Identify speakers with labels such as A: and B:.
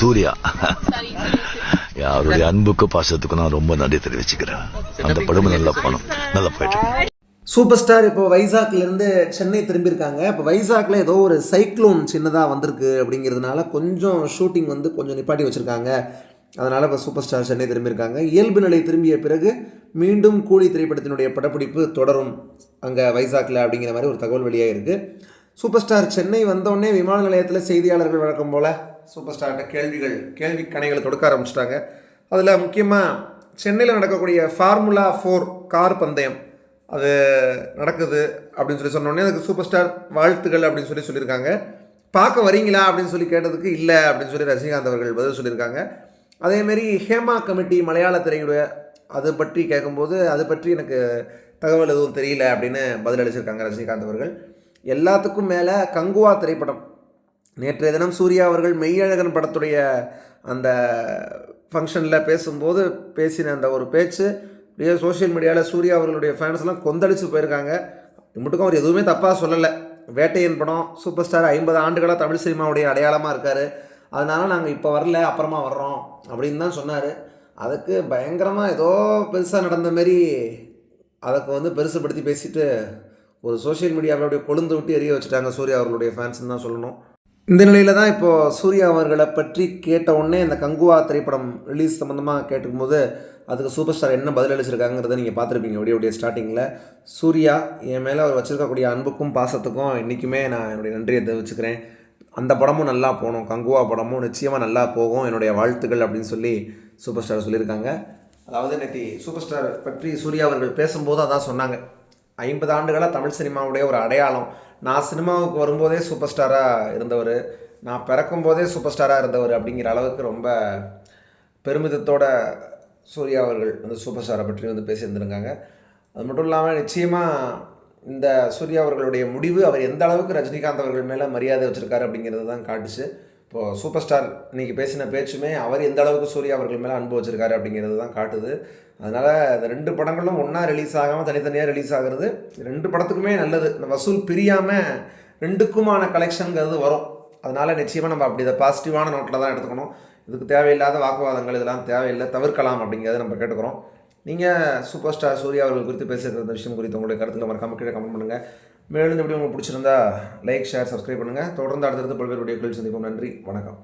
A: சூர்யா. அவருடைய அன்புக்கும் பாசத்துக்கும் நான் ரொம்ப நன்றி தெரிவிச்சுக்கிறேன். அந்த படம் நல்லா போனோம் நல்லா போயிட்டு இருக்கு.
B: சூப்பர் ஸ்டார் இப்போ வைசாக்ல இருந்து சென்னை திரும்பியிருக்காங்க. இப்போ வைசாக்ல ஏதோ ஒரு சைக்ளோன் சின்னதாக வந்திருக்கு அப்படிங்கிறதுனால கொஞ்சம் ஷூட்டிங் வந்து கொஞ்சம் நிப்பாட்டி வச்சுருக்காங்க. அதனால் இப்போ சூப்பர் ஸ்டார் சென்னை திரும்பியிருக்காங்க. இயல்பு நிலை திரும்பிய பிறகு மீண்டும் கூலி திரைப்படத்தினுடைய படப்பிடிப்பு தொடரும் அங்கே வைசாக்ல அப்படிங்கிற மாதிரி ஒரு தகவல் வெளியாக இருக்குது சூப்பர் ஸ்டார் சென்னை வந்தோடனே விமான நிலையத்தில் செய்தியாளர்கள் வழக்கம் போல் சூப்பர் ஸ்டார்கிட்ட கேள்விகள் கேள்வி கணைகளை கொடுக்க ஆரம்பிச்சிட்டாங்க. அதில் முக்கியமாக சென்னையில் நடக்கக்கூடிய ஃபார்முலா ஃபோர் கார் பந்தயம் அது நடக்குது அப்படின்னு சொல்லி சொன்னோடனே அதுக்கு சூப்பர் ஸ்டார் வாழ்த்துக்கள் அப்படின்னு சொல்லி சொல்லியிருக்காங்க. பார்க்க வரீங்களா அப்படின்னு சொல்லி கேட்டதுக்கு இல்லை அப்படின்னு சொல்லி ரஜினிகாந்த் அவர்கள் பதில் சொல்லியிருக்காங்க. அதேமாரி ஹேமா கமிட்டி மலையாள திரையுடைய அது பற்றி கேட்கும்போது அது பற்றி எனக்கு தகவல் எதுவும் தெரியல அப்படின்னு பதில் அளிச்சிருக்காங்க ரஜினிகாந்த் அவர்கள். எல்லாத்துக்கும் மேலே கங்குவா திரைப்படம் நேற்றைய தினம் சூர்யா அவர்கள் மெய்யழகன் படத்துடைய அந்த ஃபங்க்ஷனில் பேசும்போது பேசின அந்த ஒரு பேச்சு அப்படியே சோஷியல் மீடியாவில் சூர்யா அவர்களுடைய ஃபேன்ஸ்லாம் கொந்தளிச்சு போயிருக்காங்க. மட்டுக்கும் அவர் எதுவுமே தப்பாக சொல்லலை. வேட்டையன் படம் சூப்பர் ஸ்டார் ஐம்பது ஆண்டுகளாக தமிழ் சினிமாவுடைய அடையாளமாக இருக்கார். அதனால நாங்கள் இப்போ வரல அப்புறமா வர்றோம் அப்படின்னு தான் சொன்னார். அதுக்கு பயங்கரமாக ஏதோ பெருசாக நடந்த மாரி அதுக்கு வந்து பெருசுப்படுத்தி பேசிட்டு ஒரு சோஷியல் மீடியாவிலுடைய கொழுந்து விட்டு எரிய வச்சுட்டாங்க சூர்யா அவர்களுடைய ஃபேன்ஸ்ன்னு தான் சொல்லணும். இந்த நிலையில் தான் இப்போது சூர்யா அவர்களை பற்றி கேட்ட உடனே இந்த கங்குவா திரைப்படம் ரிலீஸ் சம்மந்தமாக கேட்டுக்கும்போது அதுக்கு சூப்பர் ஸ்டார் என்ன பதில் அளிச்சிருக்காங்கிறத நீங்கள் பார்த்துருப்பீங்க ஒடிய ஒடிய ஸ்டார்டிங்கில் சூர்யா என் மேலே அவர் வச்சுருக்கக்கூடிய அன்புக்கும் பாசத்துக்கும் இன்றைக்குமே நான் என்னுடைய நன்றியை தெரிவிச்சுக்கிறேன். அந்த படமும் நல்லா போகணும் கங்குவா படமும் நிச்சயமாக நல்லா போகும் என்னுடைய வாழ்த்துக்கள் அப்படின்னு சொல்லி சூப்பர் ஸ்டார் சொல்லியிருக்காங்க. அதாவது நேற்று சூப்பர் ஸ்டார் பற்றி சூர்யா அவர்கள் பேசும்போது அதான் சொன்னாங்க. ஐம்பது ஆண்டுகளாக தமிழ் சினிமாவுடைய ஒரு அடையாளம். நான் சினிமாவுக்கு வரும்போதே சூப்பர் ஸ்டாராக இருந்தவர். நான் பிறக்கும் போதே சூப்பர் ஸ்டாராக இருந்தவர் அப்படிங்கிற அளவுக்கு ரொம்ப பெருமிதத்தோட சூர்யா அவர்கள் வந்து சூப்பர் ஸ்டாரை பற்றி வந்து பேசியிருந்திருக்காங்க. அது மட்டும் இல்லாமல் நிச்சயமாக இந்த சூர்யா அவர்களுடைய முடிவு அவர் எந்த அளவுக்கு ரஜினிகாந்த் அவர்கள் மேலே மரியாதை வச்சுருக்காரு அப்படிங்கிறது தான் காட்டுச்சு. இப்போது சூப்பர் ஸ்டார் இன்றைக்கி பேசின பேச்சுமே அவர் எந்த அளவுக்கு சூர்யா அவர்கள் மேலே அன்பு அப்படிங்கிறது தான் காட்டுது. அதனால் இந்த ரெண்டு படங்களும் ஒன்றா ரிலீஸ் ஆகாமல் தனித்தனியாக ரிலீஸ் ஆகிறது ரெண்டு படத்துக்குமே நல்லது. இந்த வசூல் பிரியாமல் ரெண்டுக்குமான கலெக்ஷனுங்கிறது வரும். அதனால் நிச்சயமாக நம்ம அப்படி இதை பாசிட்டிவான நோட்டில் தான் எடுத்துக்கணும். இதுக்கு தேவையில்லாத வாக்குவாதங்கள் இதெல்லாம் தேவையில்லை. தவிர்க்கலாம் அப்படிங்கிறத நம்ம கேட்டுக்கிறோம். நீங்கள் சூப்பர் ஸ்டார் சூர்யா அவர்கள் குறித்து பேசுகிற இந்த விஷயம் குறித்து உங்களுடைய கருத்துக்களை மறக்காமல் கீழே கமெண்ட் பண்ணுங்கள் மேலும் இந்த வீடியோ உங்களுக்கு பிடிச்சிருந்தா லைக் ஷேர் சப்ஸ்கிரைப் பண்ணுங்கள் தொடர்ந்து அடுத்தடுத்து பல்வேறு வீடியோக்களில் சந்திப்போம். நன்றி. வணக்கம்.